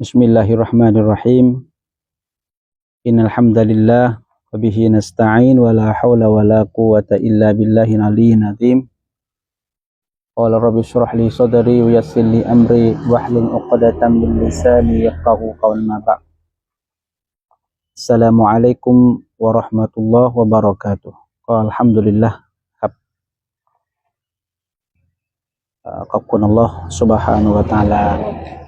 بسم الله الرحمن الرحيم إن الحمد لله وبه نستعين ولا حول ولا قوة إلا بالله العلي العظيم قال رب اشرح لي صدري ويسر لي أمري واحلل عقدة من لساني يفقه قول ما بعد السلام عليكم ورحمة الله وبركاته قال الحمد لله ครับเอ่อขอบคุณอัลลอฮ์ سبحانه และ تعالى ครับ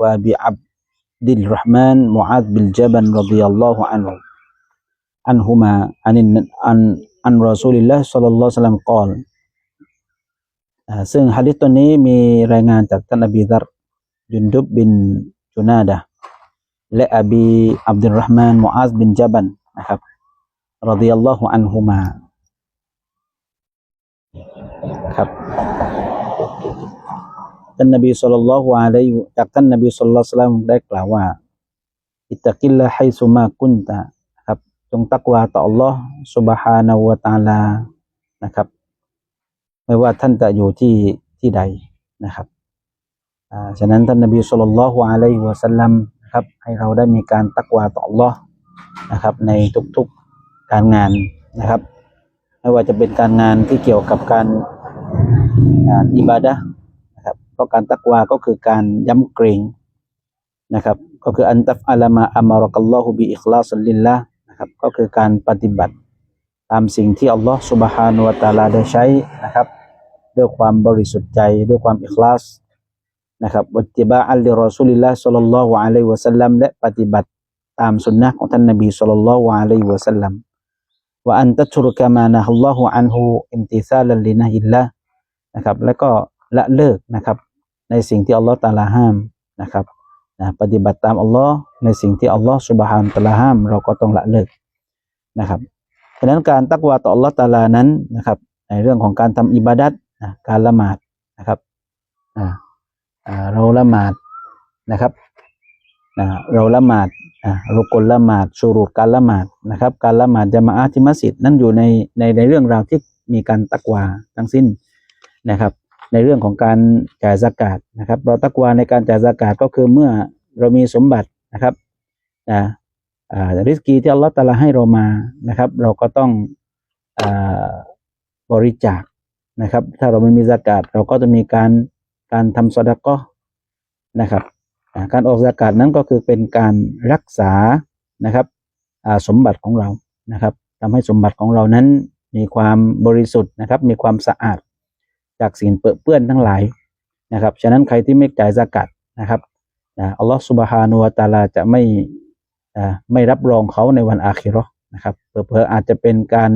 วะบิอับดิลรห์มานมุอาดบิลจับันรดิยัลลอฮุอันฮุ عنهما عن عن عن رسول الله صلى الله عليه وسلم قال อ่าซึ่งฮะดิษตัวนี้มีรายงานจากท่านอบีดัรยุนดุบบินจุนาดะและอบีอับดุลรห์มานมุอาซบินจับันนะครับรดิยัลลอฮุอันฮุมาครับ ท่านนบีสุลต่านละฮ์วะไลจากท่านนบีสุลต่านสลามได้กล่าวว่า อิตะกิลละให้สุมาคุนตะครับ จงตักวาต่ออัลลอฮ์สุบฮานาวะตาลานะครับ ไม่ว่าท่านจะอยู่ที่ที่ใดนะครับอ่าฉะนั้นท่านนบีสุลต่านละฮ์วะไลวะสัลลัมครับให้เราได้มีการตักวาต่ออัลลอฮ์นะครับ ในทุกๆการงานนะครับ ไม่ว่าจะเป็นการงานที่เกี่ยวกับการอิบาดะ ราะการตักวาก็คือการย้ำเกรงนะครับ ก็คืออันตัฟอัลมาอัมารกัลลอฮุบิอิคลาสุลินละนะครับ ก็คือการปฏิบัติตามสิ่งที่อัลลอฮ์สุบฮานุวะตาลาได้ใช้นะครับ ด้วยความบริสุทธิ์ใจด้วยความอิคลาสนะครับวัติบะอัลลิรอสุลิลลาฮ์สัลลัลลอฮุอะลัยฮิวะสัลลัมและปฏิบัติตามสุนนะของท่านนบีสัลลัลลอฮุอะลัยฮิวะสัลลัมว่าอันตัชรุกามานะฮัลลอฮุอันฮูอิมติซาลัลลินะฮิลละนะครับ แล้วก็ละเลิกนะครับ ในสิ่งที่อัลลอฮฺตาลาห้ามนะครับนะปฏิบัติตามอัลลอฮ์ในสิ่งที่อัลลอฮ์สุบฮานตะลาห้าม เราก็ต้องละเลิกนะครับเพดัะนั้นการตักวาต่ออัลลอฮ์ตาลานั้นนะครับ ในเรื่องของการทำอิบาดัตนะการละหมาดนะครับนะเราละหมาดนะครับนะเราละหมาดนะรุกลละหมาดชูรุดการละหมาดนะครับ การละหมาดจะมาอาติมัสิดนั่นอยู่ในในในเรื่องราวที่มีการตักวาทั้งสิ้นนะครับ ในเรื่องของการจ่ายสกาดนะครับ เราตักวาในการจ่ายสกาดก็คือเมื่อเรามีสมบัตินะครับนะอ่าริสกีที่อัลลอฮฺตะอาลาให้เรามานะครับ เราก็ต้องอ่าบริจาคนะครับ ถ้าเราไม่มีสกาดเราก็จะมีการการทำสดะก็นะครับการออกสกาดนั้นก็คือเป็นการรักษานะครับสมบัติของเรานะครับทำให้สมบัติของเรานั้นมีความบริสุทธิ์นะครับ มีความสะอาด จากสิ่งเปื้อนเปื้อนทั้งหลายนะครับฉะนั้นใครที่ไม่จ่ายสกัดนะครับนะอัลลอฮฺสุบฮานุวะตะอาลาจะไม่ไม่รับรองเขาในวันอาคิราะห์นะครับเผลอๆอาจจะเป็นการ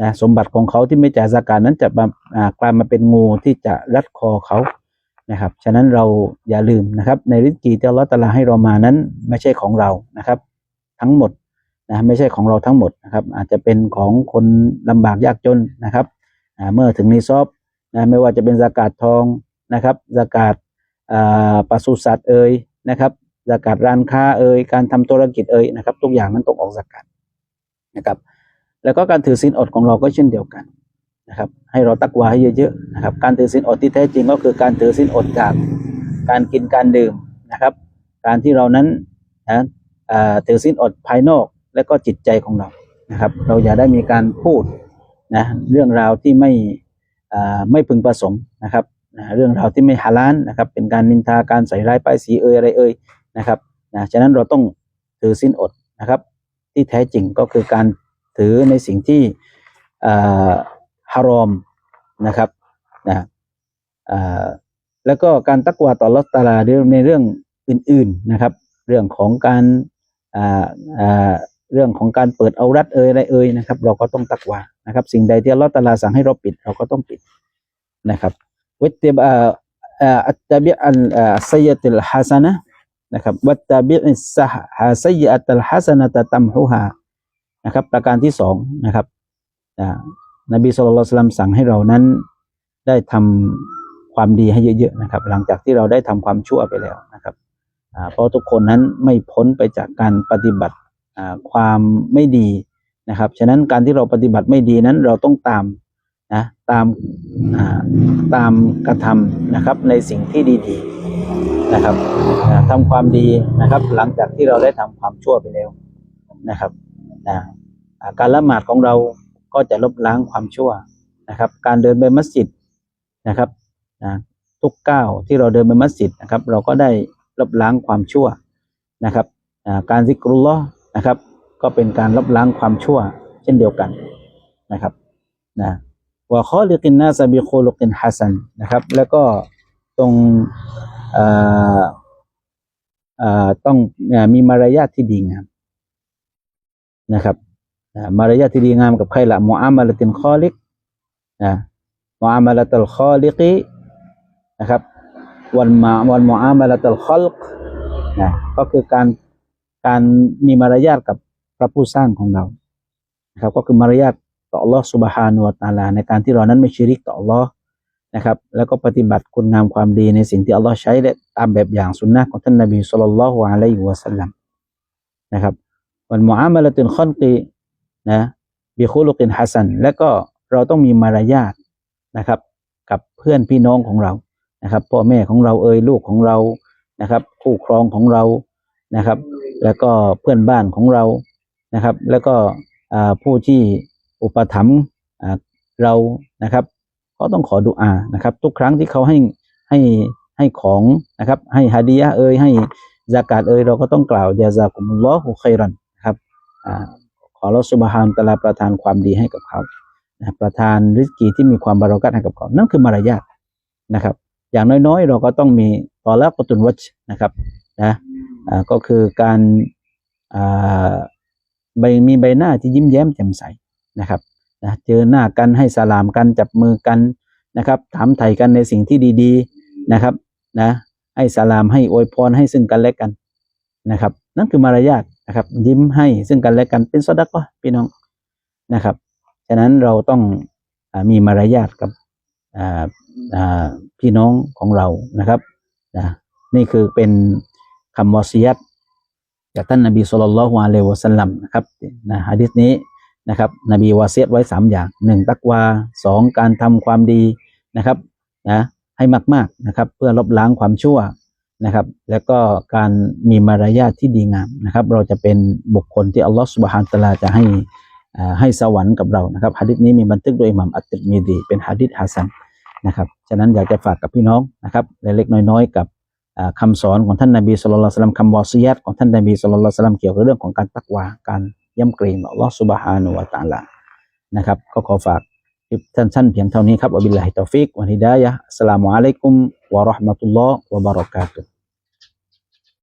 นะสมบัติของเขาที่ไม่จ่ายสกัดนั้นจะมากลายมาเป็นงูที่จะรัดคอเขานะครับฉะนั้นเราอย่าลืมนะครับ ในริสกีที่อัลลอฮฺตาลาให้เรามานั้นไม่ใช่ของเรานะครับ ทั้งหมดนะไม่ใช่ของเราทั้งหมดนะครับ อาจจะเป็นของคนลำบากยากจนนะครับเมื่อถึงนิซอบ นะไม่ว่าจะเป็นสากาศทองนะครับสากาศอ่าปศุสัตว์เอ่ยนะครับสากาศร้านค้าเอ่ยการทำธุรกิจเอ่ยนะครับ ทุกอย่างนั้นต้องออกสากาศนะครับ แล้วก็การถือศีลอดของเราก็เช่นเดียวกันนะครับ ให้เราตักวาให้เยอะๆนะครับ การถือศีลอดที่แท้จริงก็คือการถือศีลอดจากการกินการดื่มนะครับ การที่เรานั้นนะอ่าถือศีลอดภายนอกและก็จิตใจของเรานะครับ เราอย่าได้มีการพูดนะเรื่องราวที่ไม่ ไม่พึงประสงค์นะครับเรื่องราวที่ไม่ฮาลาลนะครับเป็นการนินทาการใส่ร้ายป้ายสีเอ่ยอะไรเอ่ยนะครับนะฉะนั้นเราต้องถือสิ้นอดนะครับที่แท้จริงก็คือการถือในสิ่งที่ฮารอมนะครับนะแล้วก็การตักวาต่อรัตาลาในเรื่องอื่นๆนะครับ เรื่องของการ เรื่องของการเปิดเอารัดเอ่ยอะไรเอ่ยนะครับ เราก็ต้องตักวานะครับ สิ่งใดที่อัลลอฮฺตาลาสั่งให้เราปิด เราก็ต้องปิดนะครับวิตติบอ่าอ่าอัตตะบิอันอ่าไซยติลฮัสนะนะครับวัตตาบิอิสซะฮาซัยอัตัลฮัสนะตะตัมฮุฮานะครับ ประการที่สองนะครับอ่านบีสุลต่านสลัมสั่งให้เรานั้นได้ทำความดีให้เยอะๆนะครับ หลังจากที่เราได้ทำความชั่วไปแล้วนะครับเพราะทุกคนนั้นไม่พ้นไปจากการปฏิบัติ ความไม่ดีนะครับ ฉะนั้นการที่เราปฏิบัติไม่ดีนั้นเราต้องตามนะตามตามกระทำนะครับในสิ่งที่ดีๆนะครับอ่าทำความดีนะครับ หลังจากที่เราได้ทำความชั่วไปแล้วนะครับนะการละหมาดของเราก็จะลบล้างความชั่วนะครับ การเดินไปมัสยิดนะครับนะทุกก้าวที่เราเดินไปมัสยิดนะครับ เราก็ได้ลบล้างความชั่วนะครับการซิกรุลลอฮ์ นะครับ ก็เป็นการลบล้างความชั่วเช่นเดียวกันนะครับนะว่าข้อลิกินนาซาบิโคลกินฮัสันนะครับ แล้วก็ตรงอ่อเอ่อต้องมีมารยาทที่ดีงามนะครับมารยาทที่ดีงามกับใครละมุอามาลตินคอลิกนะมุอามาลตัลคอลิกีนะครับวันมาวันมุอามาลตัลคอลกนะก็คือการ การมีมารยาทกับพระผู้สร้างของเรานะครับก็คือมารยาทต่อ Allah Subhanahu wa Taala ในการที่เรานั้นไม่ชิริกต่อ Allah นะครับ แล้วก็ปฏิบัติคุณงามความดีในสิ่งที่ Allah ใช้และตามแบบอย่างสุนนะของท่านนบีสุลต่านละฮ์อะลัยฮิวะสัลลัมนะครับวันมุอามาละตุนคอนกีนะบิคุลุกินฮัสันและก็เราต้องมีมารยาทนะครับ กับเพื่อนพี่น้องของเรานะครับพ่อแม่ของเราเอ่ยลูกของเรานะครับ คู่ครองของเรานะครับ แล้วก็เพื่อนบ้านของเรานะครับ แล้วก็ผู้ที่อุปถัมภ์เรานะครับ ก็ต้องขอดุอานะครับ ทุกครั้งที่เขาให้ให้ให้ของนะครับ ให้ฮาดียะเอ่ยให้ซากาตเอ่ยเราก็ต้องกล่าวยาซากุมุลลอฮุคัยรันนะครับอขอเราสุบฮานตะลาประทานความดีให้กับเขานะรประทานริสกีที่มีความบารักัตให้กับเขา นั่นคือมารยาทนะครับ อย่างน้อยๆ เราก็ต้องมีตอละกตุนวัชนะครับนะ ก็คือการใบมีใบหน้าที่ยิ้มแย้มแจ่มใสนะครับนะเจอหน้ากันให้สลามกันจับมือกันนะครับ ถามไถ่กันในสิ่งที่ดีๆนะครับนะให้สลามให้อวยพรให้ซึ่งกันและกันนะครับ นั่นคือมารยาทนะครับ ยิ้มให้ซึ่งกันและกันเป็นสดักก็พี่น้องนะครับฉะนั้นเราต้องอมีมารยาทกับพี่น้องของเรานะครับนะนี่คือเป็น คำวอซียัตจากท่านนบีสุลต่านละฮ์อะลัยฮิวะสัลลัมนะครับนะฮะดิษนี้นะครับนบีวาเซียตไว้สามอย่างหนึ่งตักวาสองการทำความดีนะครับนะให้มากๆนะครับเพื่อลบล้างความชั่วนะครับ แล้วก็การมีมารยาทที่ดีงามนะครับ เราจะเป็นบุคคลที่อัลลอฮฺสุบฮานตะลาจะให้อ่าให้สวรรค์กับเรานะครับฮะดิษนี้มีบันทึกโดยอิหม่ามอัตติมีดี เป็นฮะดิษฮัสซันนะครับฉะนั้นอยากจะฝากกับพี่น้องนะครับเล็กๆน้อยๆกับ คำคำสอนของท่านนบีสุลต่านสลัมคำวอซียัดของท่านนบีสุลต่านสลัมเกี่ยวกับเรื่องของการตักวาการย่ำเกรงอัลลอฮฺสุบฮานุวะตาลานะครับก็ขอฝากคลิปสั้นๆเพียงเท่านี้ครับอับิลลาฮิตอฟิกวันฮิดายะฮ์อัสลามุอะลัยกุมวะราะห์มะตุลลอฮ์วะบะเราะกาตุฮ์